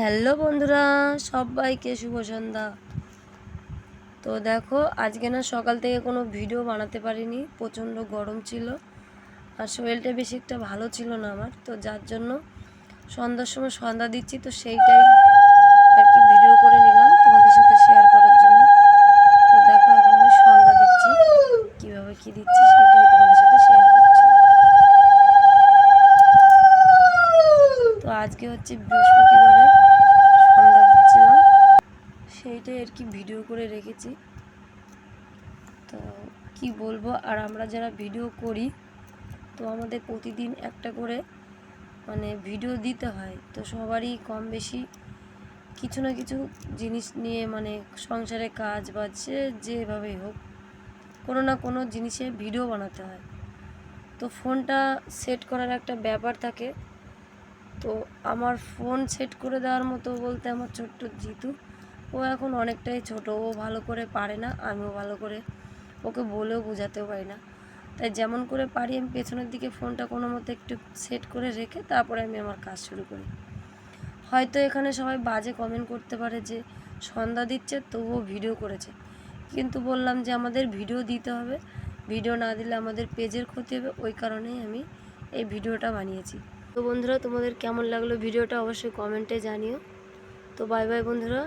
Hello বন্ধুরা, সবাইকে শুভ সন্ধ্যা। তো দেখো, আজকে না সকাল থেকে কোনো ভিডিও বানাতে পারিনি, প্রচণ্ড গরম ছিল আর শরীরটা বেশি একটা ভালো ছিল না আমার, তো যার জন্য সন্ধ্যার সময় সন্ধ্যা দিচ্ছি, তো সেইটাই আর কি ভিডিও করে নিলাম তোমাদের সাথে শেয়ার করার জন্য। তো দেখো, এখন আমি সন্ধ্যা দিচ্ছি, কীভাবে কী দিচ্ছি সেটাই তোমাদের সাথে শেয়ার করছি। তো আজকে হচ্ছে বৃহস্পতিবারে সন্ধ্যা দিচ্ছিলাম সেইটাই আর কি ভিডিও করে রেখেছি। তো কি বলব, আর আমরা যারা ভিডিও করি, তো আমাদের প্রতিদিন একটা করে মানে ভিডিও দিতে হয়। তো সবারই কম বেশি কিছু না কিছু জিনিস নিয়ে মানে সংসারে কাজ বা যে যেভাবেই হোক, কোনো না কোনো জিনিসে ভিডিও বানাতে হয়। তো ফোনটা সেট করার একটা ব্যাপার থাকে। তো আমার ফোন সেট করে দেওয়ার মতো বলতে আমার ছোট্ট জিতু ও এখন অনেকটাই ছোট, ও ভালো করে পারে না, আমিও ভালো করে ওকে বলেও বোঝাতেও পারি না। তাই যেমন করে পারি, আমি পেছনের দিকে ফোনটা কোনো মতো একটু সেট করে রেখে তারপরে আমি আমার কাজ শুরু করি। হয়তো এখানে সবাই বাজে কমেন্ট করতে পারে যে সন্ধ্যা দিচ্ছে, তবুও ভিডিও করেছে। কিন্তু বললাম যে আমাদের ভিডিও দিতে হবে। ভিডিও না দিলে আমাদের পেজের ক্ষতি হবে, ওই কারণেই আমি এই ভিডিওটা বানিয়েছি। তো বন্ধুরা, তোমাদের কেমন লাগল ভিডিওটা অবশ্যই কমেন্টে জানিও। তো বাই বাই বন্ধুরা।